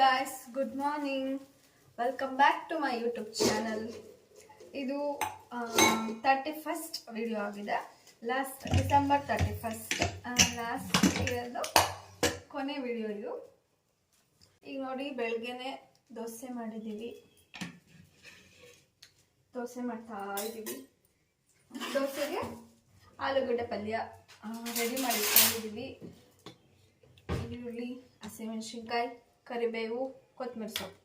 Guys good morning welcome back to my YouTube channel ಇದು thirty first video ಆಗಿದೆ. Last December thirty first last ಇಯರ್ದು ಕೊನೆ video ಇದು. ಈಗ ನೋಡಿ ಬೆಳಗ್ಗೆನೆ ದೋಸೆ ಮಾಡಿದ್ದೀವಿ ದೋಸೆ ಮಾಡ್ತಾ ಇದ್ದೀವಿ ದೋಸೆಗೆ ಆಲೂಗಡ್ಡೆ ಪಲ್ಯ ರೆಡಿ ಮಾಡಿ ಇಟ್ಕೊಂಡಿದ್ದೀವಿ ಈರುಳ್ಳಿ, ಹಸಿಮೆಣಸಿನ್ಕಾಯಿ. ಕರಿಬೇವು ಕೊತ್ತಂಬರಿ ಸೊಪ್ಪು.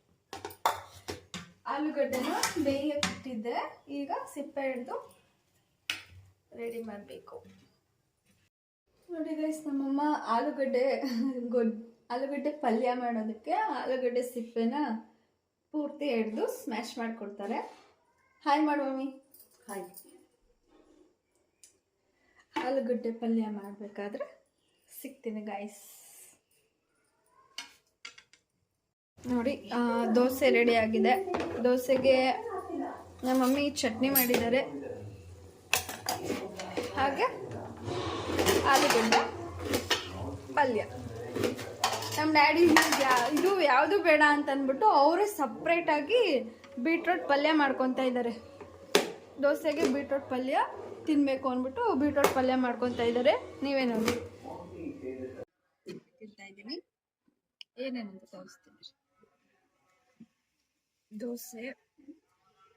ಆಲೂಗಡ್ಡೆನ ಬೇಯಕ್ಕೆ ಇಟ್ಟಿದ್ದೆ ಈಗ ಸಿಪ್ಪೆ ಹಿಡಿದು ರೆಡಿ ಮಾಡಬೇಕು. ನೋಡಿ ಗೈಸ್ ನಮ್ಮಮ್ಮ ಆಲೂಗಡ್ಡೆ ಗೊಡ್ ಆಲೂಗಡ್ಡೆ ಪಲ್ಯ ಮಾಡೋದಕ್ಕೆ ಆಲೂಗಡ್ಡೆ ಸಿಪ್ಪೆನ ಪೂರ್ತಿ ಹಿಡಿದು ಸ್ಮ್ಯಾಶ್ ಮಾಡಿಕೊಡ್ತಾರೆ. ಹಾಯ್ ಮಾಡು ಮಮ್ಮಿ ಹಾಯ್ ಆಲೂಗಡ್ಡೆ ಪಲ್ಯ ಮಾಡಬೇಕಾದ್ರೆ ಸಿಗ್ತೀನಿ ಗಾಯ್ಸ್ ನೋಡಿ ದೋಸೆ ರೆಡಿ ಆಗಿದೆ. ದೋಸೆಗೆ ನಮ್ಮ ಮಮ್ಮಿ ಚಟ್ನಿ ಮಾಡಿದ್ದಾರೆ. ಹಾಗೆ ಆಲೂಗಡ್ಡೆ, ಪಲ್ಯ. ನಮ್ಮ ಡ್ಯಾಡಿ ಇದು ಯಾವುದು ಬೇಡ ಅಂತ ಅಂದ್ಬಿಟ್ಟು ಅವರೇ ಸಪ್ರೇಟಾಗಿ ಬೀಟ್ರೋಟ್ ಪಲ್ಯ ಮಾಡ್ಕೊತಾ ಇದ್ದಾರೆ. ದೋಸೆಗೆ ಬೀಟ್ರೋಟ್ ಪಲ್ಯ ತಿನ್ನಬೇಕು ಅಂದ್ಬಿಟ್ಟು ಬೀಟ್ರೋಟ್ ಪಲ್ಯ ಮಾಡ್ಕೊತಾ ಇದ್ದಾರೆ. ನೀವೇ ನೋಡಿ. ಇದ್ದೀನಿ. ಏನೇನಂತ ತೋರಿಸ್ತೀನಿ. ದೋಸೆ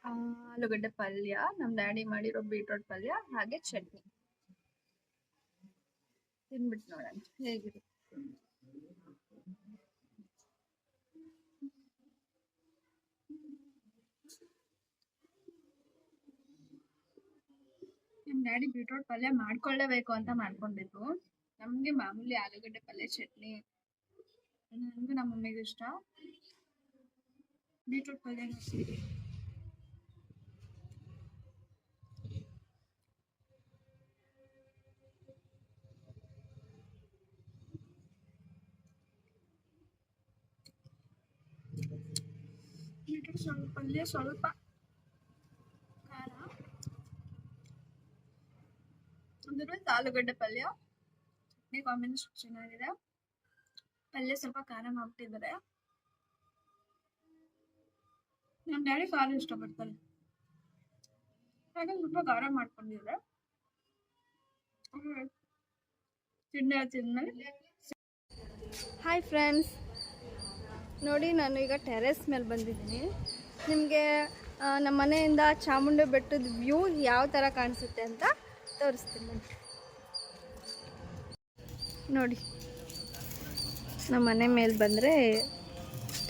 ಆಲೂಗಡ್ಡೆ ಪಲ್ಯ ನಮ್ಮ ಡ್ಯಾಡಿ ಮಾಡಿರೋ ಬೀಟ್ರೋಟ್ ಪಲ್ಯ, ಹಾಗೆ ಚಟ್ನಿ. ತಿನ್ಬಿಟ್ಟು ನೋಡೋಣ ಹೇಗಿದೆ ನಮ್ಮ ಡ್ಯಾಡಿ ಬೀಟ್ರೋಟ್ ಪಲ್ಯ ಮಾಡ್ಕೊಳ್ಳೇಬೇಕು ಅಂತ ಮಾಡ್ಕೊಂಡಿದ್ದು. ನಮಗೆ ಮಾಮೂಲಿ ಆಲೂಗಡ್ಡೆ ಪಲ್ಯ, ಚಟ್ನಿ ನನಗೂ ನಮ್ಮ ಮಮ್ಮಿಗೂ ಇಷ್ಟ. ಬೀಟ್ರೂಟ್ ಪಲ್ಯ ಬೀಟ್ರೂಟ್ ಸ್ವಲ್ಪ ಪಲ್ಯ ಸ್ವಲ್ಪ ಖಾರ ಅದರ್ವೈಸ್ ಆಲೂಗಡ್ಡೆ ಪಲ್ಯ ಚಟ್ನಿ ಕಾಂಬಿನೇಷನ್ ಚೆನ್ನಾಗಿದೆ ಪಲ್ಯ ಸ್ವಲ್ಪ ಖಾರ ಮಾಡ್ಬಿಟ್ಟಿದ್ದಾರೆ ನಮ್ಮ ಡ್ಯಾಡಿ ಖಾರ ಇಷ್ಟಪಡ್ತಾರೆ. ಹಾಗಾಗಿ ಸ್ವಲ್ಪ ಖಾರ ಮಾಡ್ಕೊಂಡಿದ್ರೆ ತಿಂಡಿ ತಿಂದ್ಮೇಲೆ ಹಾಯ್ ಫ್ರೆಂಡ್ಸ್ ನೋಡಿ ನಾನು ಈಗ ಟೆರೆಸ್ ಮೇಲೆ ಬಂದಿದ್ದೀನಿ. ನಿಮಗೆ ನಮ್ಮ ಮನೆಯಿಂದ ಚಾಮುಂಡಿ ಬೆಟ್ಟದ ವ್ಯೂ ಯಾವ ಥರ ಕಾಣಿಸುತ್ತೆ ಅಂತ ತೋರಿಸ್ತೀನಿ ನೋಡಿ, ನಮ್ಮ ಮನೆ ಮೇಲೆ ಬಂದರೆ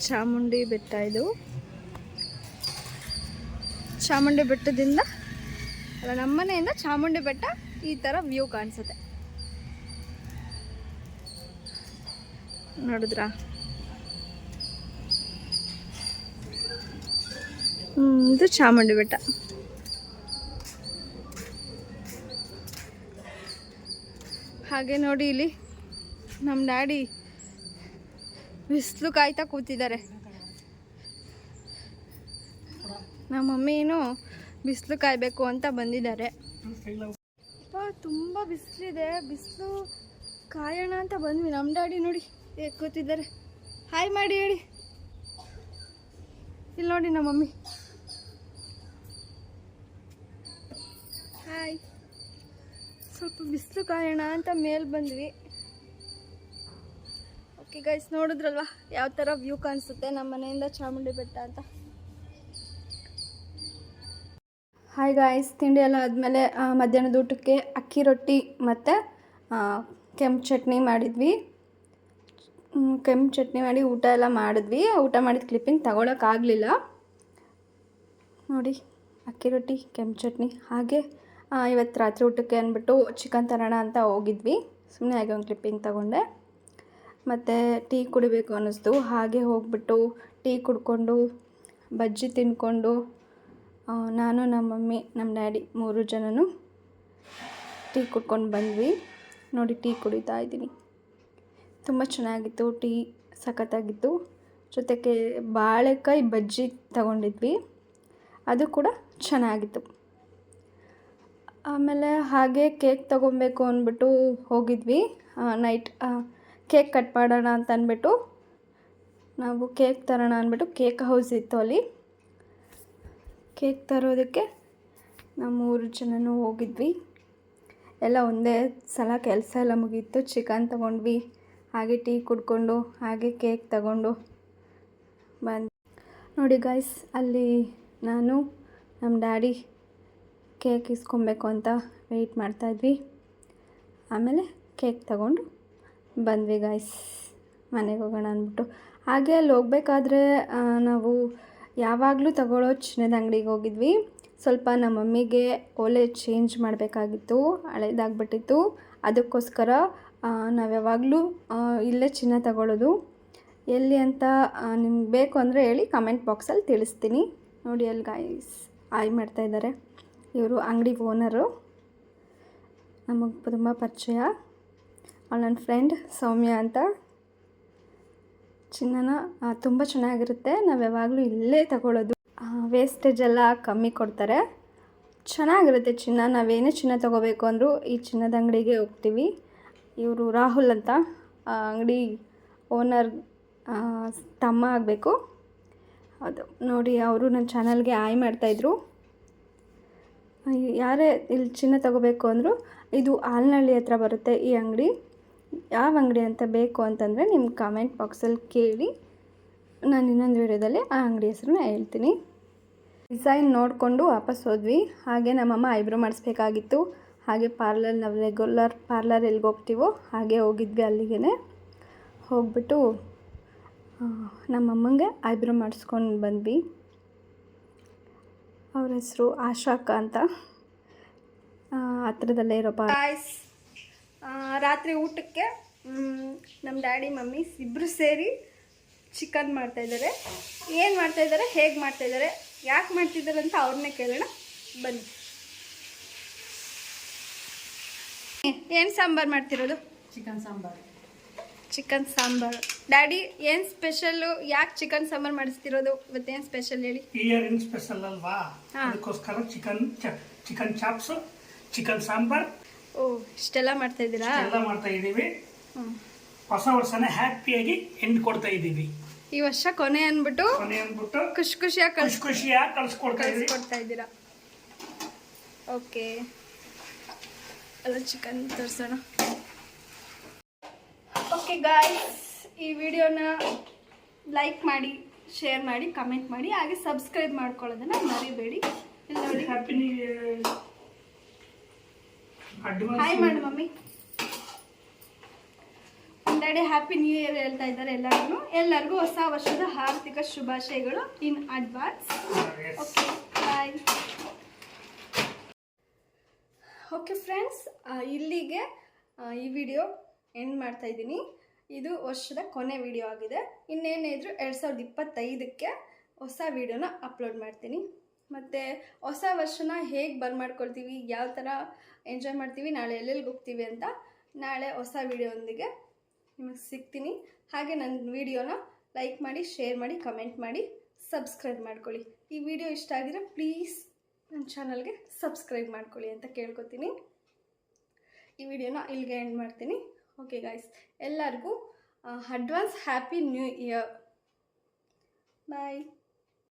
ಚಾಮುಂಡಿ ಬೆಟ್ಟ ಇದು. ಚಾಮುಂಡಿ ಬೆಟ್ಟದಿಂದ, ಅಲ್ಲ, ನಮ್ಮ ಮನೆಯಿಂದ ಚಾಮುಂಡಿ ಬೆಟ್ಟ ಈ ಥರ ವ್ಯೂ ಕಾಣಿಸುತ್ತೆ. ನೋಡಿದ್ರಾ? ಇದು ಚಾಮುಂಡಿ ಬೆಟ್ಟ. ಹಾಗೆ ನೋಡಿ ಇಲ್ಲಿ ನಮ್ಮ ಡ್ಯಾಡಿ ಬಿಸಿಲು ಕಾಯ್ತಾ ಕೂತಿದ್ದಾರೆ. ನಮ್ಮ ಮಮ್ಮಿನೂ ಬಿಸಿಲು ಕಾಯಬೇಕು ಅಂತ ಬಂದಿದ್ದಾರೆ. ತುಂಬ ಬಿಸಿಲಿದೆ. ಬಿಸಿಲು ಕಾಯೋಣ ಅಂತ ಬಂದ್ವಿ. ನಮ್ಮ ಡ್ಯಾಡಿ ನೋಡಿ ಹೇಗೆ ಕೂತಿದ್ದಾರೆ. ಹಾಯ್ ಮಾಡಿ ಹೇಳಿ ಇಲ್ಲಿ ನೋಡಿ ನಮ್ಮ ಮಮ್ಮಿ. ಹಾಯ್ ಸ್ವಲ್ಪ ಬಿಸಿಲು ಕಾಯೋಣ ಅಂತ ಮೇಲೆ ಬಂದ್ವಿ. ಓಕೆ ಗೈಸ್ ನೋಡಿದ್ರಲ್ವಾ? ಯಾವ ಥರ ವ್ಯೂ ಕಾಣಿಸುತ್ತೆ? ನಮ್ಮ ಮನೆಯಿಂದ ಚಾಮುಂಡಿ ಬೆಟ್ಟ ಅಂತ. ಹಾಯ್ ಗಾಯ್ಸ್ ತಿಂಡಿ ಎಲ್ಲ ಆದಮೇಲೆ ಮಧ್ಯಾಹ್ನದ ಊಟಕ್ಕೆ ಅಕ್ಕಿ ರೊಟ್ಟಿ ಮತ್ತು ಕೆಂಪು ಚಟ್ನಿ ಮಾಡಿದ್ವಿ. ಕೆಂಪು ಚಟ್ನಿ ಮಾಡಿ ಊಟ ಎಲ್ಲ ಮಾಡಿದ್ವಿ. ಊಟ ಮಾಡಿದ ಕ್ಲಿಪ್ಪಿಂಗ್ ತಗೊಳಕ್ಕಾಗಲಿಲ್ಲ ನೋಡಿ ಅಕ್ಕಿ ರೊಟ್ಟಿ ಕೆಂಪು ಚಟ್ನಿ ಹಾಗೆ ಇವತ್ತು ರಾತ್ರಿ ಊಟಕ್ಕೆ ಅಂದ್ಬಿಟ್ಟು ಚಿಕನ್ ತರೋಣ ಅಂತ ಹೋಗಿದ್ವಿ. ಸುಮ್ಮನೆ ಹಾಗೆ ಒಂದು ಕ್ಲಿಪ್ಪಿಂಗ್ ತಗೊಂಡೆ. ಮತ್ತು ಟೀ ಕುಡಿಬೇಕು ಅನ್ನಿಸ್ತು. ಹಾಗೆ ಹೋಗ್ಬಿಟ್ಟು ಟೀ ಕುಡ್ಕೊಂಡು ಬಜ್ಜಿ ತಿಂದ್ಕೊಂಡು ಆ, ನಾನು ನಮ್ಮ ಮಮ್ಮಿ, ನಮ್ಮ ಡ್ಯಾಡಿ ಮೂರು ಜನನು ಟೀ ಕುಡ್ಕೊಂಡು ಬಂದ್ವಿ. ನೋಡಿ, ಟೀ ಕುಡಿತಾ ಇದ್ದೀನಿ. ತುಂಬ ಚೆನ್ನಾಗಿತ್ತು, ಟೀ ಸಖತ್ತಾಗಿತ್ತು. ಜೊತೆಗೆ ಬಾಳೆಕಾಯಿ ಬಜ್ಜಿ ತಗೊಂಡಿದ್ವಿ. ಅದು ಕೂಡ ಚೆನ್ನಾಗಿತ್ತು. ಆಮೇಲೆ ಹಾಗೆ ಕೇಕ್ ತೊಗೊಬೇಕು ಅಂದ್ಬಿಟ್ಟು ಹೋಗಿದ್ವಿ. ನೈಟ್ ಕೇಕ್ ಕಟ್ ಮಾಡೋಣ ಅಂತ ಅಂದ್ಬಿಟ್ಟು ನಾವು ಕೇಕ್ ತರೋಣ ಅಂದ್ಬಿಟ್ಟು ಕೇಕ್ ಹೌಸ್ ಇತ್ತು ಅಲ್ಲಿ. ಕೇಕ್ ತರೋದಕ್ಕೆ ನಾವು ಮೂರು ಜನನೂ ಹೋಗಿದ್ವಿ. ಎಲ್ಲ ಒಂದೇ ಸಲ ಕೆಲಸ ಎಲ್ಲ ಮುಗೀತು. ಚಿಕನ್ ತೊಗೊಂಡ್ವಿ, ಹಾಗೆ ಟೀ ಕುಡ್ಕೊಂಡು, ಹಾಗೆ ಕೇಕ್ ತಗೊಂಡು ಬಂದು ನೋಡಿ ಗಾಯ್ಸ್ ಅಲ್ಲಿ ನಾನು, ನಮ್ಮ ಡ್ಯಾಡಿ ಕೇಕ್ ಇಸ್ಕೊಬೇಕು ಅಂತ ವೆಯ್ಟ್ ಮಾಡ್ತಾಯಿದ್ವಿ ಆಮೇಲೆ ಕೇಕ್ ತಗೊಂಡು ಬಂದ್ವಿ ಗಾಯ್ಸ್ ಮನೆಗೆ ಹೋಗೋಣ ಅಂದ್ಬಿಟ್ಟು. ಹಾಗೆ ಅಲ್ಲಿ ಹೋಗ್ಬೇಕಾದ್ರೆ ನಾವು ಯಾವಾಗಲೂ ತಗೊಳ್ಳೋ ಚಿನ್ನದ ಅಂಗಡಿಗೆ ಹೋಗಿದ್ವಿ. ಸ್ವಲ್ಪ ನಮ್ಮ ಮಮ್ಮಿಗೆ ಓಲೆ ಚೇಂಜ್ ಮಾಡಬೇಕಾಗಿತ್ತು, ಹಳೇದಾಗ್ಬಿಟ್ಟಿತ್ತು. ಅದಕ್ಕೋಸ್ಕರ ನಾವು ಯಾವಾಗಲೂ ಇಲ್ಲೇ ಚಿನ್ನ ತಗೊಳ್ಳೋದು. ಎಲ್ಲಿ ಅಂತ ನಿಮ್ಗೆ ಬೇಕು ಅಂದರೆ ಹೇಳಿ ಕಮೆಂಟ್ ಬಾಕ್ಸಲ್ಲಿ ತಿಳಿಸ್ತೀನಿ. ನೋಡಿ ಅಲ್ಲಿ ಗಾಯ್ಸ್ ಆಯ್ ಮಾಡ್ತಾ ಇದ್ದಾರೆ. ಇವರು ಅಂಗಡಿ ಓನರು ನಮಗೆ ತುಂಬ ಪರಿಚಯ. ಅವಳು ನನ್ನ ಫ್ರೆಂಡ್ ಸೌಮ್ಯ ಅಂತ. ಚಿನ್ನನ ತುಂಬ ಚೆನ್ನಾಗಿರುತ್ತೆ. ನಾವು ಯಾವಾಗಲೂ ಇಲ್ಲೇ ತಗೊಳ್ಳೋದು ವೇಸ್ಟೇಜ್ ಎಲ್ಲ ಕಮ್ಮಿ ಕೊಡ್ತಾರೆ. ಚೆನ್ನಾಗಿರುತ್ತೆ ಚಿನ್ನ. ನಾವೇನೇ ಚಿನ್ನ ತೊಗೋಬೇಕು ಅಂದರೂ ಈ ಚಿನ್ನದ ಅಂಗಡಿಗೆ ಹೋಗ್ತೀವಿ. ಇವರು ರಾಹುಲ್ ಅಂತ. ಅಂಗಡಿ ಓನರ್ ತಮ್ಮ ಆಗಬೇಕು. ಅದು ನೋಡಿ, ಅವರು ನನ್ನ ಚಾನಲ್ಗೆ ಆಯ್ ಮಾಡ್ತಾಯಿದ್ರು ಯಾರೇ ಇಲ್ಲಿ ಚಿನ್ನ ತಗೋಬೇಕು ಅಂದರೂ, ಇದು ಆಲ್ನಳ್ಳಿ ಹತ್ರ ಬರುತ್ತೆ ಈ ಅಂಗಡಿ. ಯಾವ ಅಂಗಡಿ ಅಂತ ಬೇಕು ಅಂತಂದರೆ ನಿಮ್ಮ ಕಮೆಂಟ್ ಬಾಕ್ಸಲ್ಲಿ ಕೇಳಿ. ನಾನು ಇನ್ನೊಂದು ವಿಡಿಯೋದಲ್ಲಿ ಆ ಅಂಗಡಿ ಹೆಸರನ್ನ ಹೇಳ್ತೀನಿ. ಡಿಸೈನ್ ನೋಡಿಕೊಂಡು ವಾಪಸ್ ಹೋದ್ವಿ. ಹಾಗೆ ನಮ್ಮಮ್ಮ ಐಬ್ರೋ ಮಾಡಿಸ್ಬೇಕಾಗಿತ್ತು. ಹಾಗೆ ಪಾರ್ಲರ್ ನಾವು ರೆಗ್ಯುಲರ್ ಪಾರ್ಲರ್ ಎಲ್ಲಿಗೆ ಹೋಗ್ತೀವೋ ಹಾಗೆ ಹೋಗಿದ್ವಿ ಅಲ್ಲಿಗೆ ಹೋಗ್ಬಿಟ್ಟು ನಮ್ಮಮ್ಮಂಗೆ ಐಬ್ರೋ ಮಾಡಿಸ್ಕೊಂಡು ಬಂದ್ವಿ. ಅವ್ರ ಹೆಸರು ಆಶಾಕ ಅಂತ. ಹತ್ರದಲ್ಲೇ ಇರೋ ಪಾ ರಾತ್ರಿ ಊಟಕ್ಕೆ ನಮ್ಮ ಡ್ಯಾಡಿ ಮಮ್ಮಿ ಇಬ್ಬರು ಸೇರಿ ಚಿಕನ್ ಮಾಡ್ತಾಯಿದ್ದಾರೆ ಏನು ಮಾಡ್ತಾಯಿದ್ದಾರೆ ಹೇಗೆ ಮಾಡ್ತಾಯಿದ್ದಾರೆ ಯಾಕೆ ಮಾಡ್ತಿದ್ದಾರೆ ಅಂತ ಅವ್ರನ್ನೇ ಕೇಳೋಣ. ಬನ್ನಿ. ಏನು ಸಾಂಬಾರು ಮಾಡ್ತಿರೋದು? Chicken sambar. Chicken sambar. Daddy ಏನು ಸ್ಪೆಷಲ್ಲು ಯಾಕೆ ಚಿಕನ್ ಸಾಂಬಾರು ಮಾಡಿಸ್ತಿರೋದು? ಇವತ್ತೇನು ಸ್ಪೆಷಲ್ ಹೇಳಿ? ಇಯರ್ ಸ್ಪೆಷಲ್ ಅಲ್ವಾ. ಅದಕ್ಕೋಸ್ಕರ chicken chicken chops chicken sambar ಓ ಇಷ್ಟೆಲ್ಲ ಮಾಡ್ತಾ ಇದ್ದೀರಾ? ಎಲ್ಲ ಮಾಡ್ತಾ ಇದ್ದೀವಿ. ಹೊಸ ವರ್ಷನ ಹ್ಯಾಪಿಯಾಗಿ ಎಂಡ್ ಕೊಡ್ತಾ ಇದ್ದೀವಿ. ಈ ವರ್ಷ ಕೊನೆ ಅನ್ಬಿಟ್ಟು ಕೊನೆ ಅಂದ್ಬಿಟ್ಟು ಖುಷಿ ಖುಷಿಯಾಗಿ ಕಳ್ಸಿ ಖುಷಿ ಖುಷಿಯಾಗಿ ಕಳ್ಸ್ಕೊಡ್ತಾ ಇದೀವಿ ಕಳಿಸ್ಕೊಡ್ತಾ ಇದ್ದೀರಾ? ಓಕೆ. ಅಲ್ಲ ಚಿಕನ್ ತೋರಿಸೋಣ. ಓಕೆ ಗಾಯ್ಸ್ ಈ ವಿಡಿಯೋನ ಲೈಕ್ ಮಾಡಿ ಶೇರ್ ಮಾಡಿ ಕಮೆಂಟ್ ಮಾಡಿ ಹಾಗೆ ಸಬ್ಸ್ಕ್ರೈಬ್ ಮಾಡ್ಕೊಳ್ಳೋದನ್ನ ಮರಿಬೇಡಿ. ಹ್ಯಾಪಿ ನ್ಯೂ ಹಾಯ್ ಮಾಡು ಮಮ್ಮಿ ಒಂದೆಡೆ ಹ್ಯಾಪಿ ನ್ಯೂ ಇಯರ್ ಹೇಳ್ತಾ ಇದ್ದಾರೆ ಎಲ್ಲರಿಗೂ. ಎಲ್ಲರಿಗೂ ಹೊಸ ವರ್ಷದ ಆರ್ಥಿಕ ಶುಭಾಶಯಗಳು in advance okay bye okay friends ಇಲ್ಲಿಗೆ ಈ ವಿಡಿಯೋ ಎಂಡ್ ಮಾಡ್ತಾ ಇದ್ದೀನಿ. ಇದು ವರ್ಷದ ಕೊನೆ ವಿಡಿಯೋ ಆಗಿದೆ. ಇನ್ನೇನಿದ್ರು ಎರಡು ಸಾವಿರದ ಇಪ್ಪತ್ತೈದಕ್ಕೆ ಹೊಸ ವಿಡಿಯೋನ ಅಪ್ಲೋಡ್ ಮಾಡ್ತೀನಿ. ಮತ್ತು ಹೊಸ ವರ್ಷನ ಹೇಗೆ ಬರ್ ಮಾಡ್ಕೊಳ್ತೀವಿ, ಯಾವ ಥರ ಎಂಜಾಯ್ ಮಾಡ್ತೀವಿ, ನಾಳೆ ಎಲ್ಲೆಲ್ಲಿಗೆ ಹೋಗ್ತೀವಿ ಅಂತ ನಾಳೆ ಹೊಸ ವಿಡಿಯೋದೊಂದಿಗೆ ನಿಮಗೆ ಸಿಗ್ತೀನಿ. ಹಾಗೆ ನನ್ನ ವಿಡಿಯೋನ ಲೈಕ್ ಮಾಡಿ, ಶೇರ್ ಮಾಡಿ, ಕಮೆಂಟ್ ಮಾಡಿ, ಸಬ್ಸ್ಕ್ರೈಬ್ ಮಾಡ್ಕೊಳ್ಳಿ. ಈ ವಿಡಿಯೋ ಇಷ್ಟ ಆಗಿದ್ರೆ ಪ್ಲೀಸ್ ನನ್ನ ಚಾನಲ್ಗೆ ಸಬ್ಸ್ಕ್ರೈಬ್ ಮಾಡ್ಕೊಳ್ಳಿ ಅಂತ ಕೇಳ್ಕೊತೀನಿ. ಈ ವಿಡಿಯೋನ ಇಲ್ಲಿಗೆ ಎಂಡ್ ಮಾಡ್ತೀನಿ. ಓಕೆ ಗಾಯ್ಸ್ ಎಲ್ಲರಿಗೂ advance happy new year bye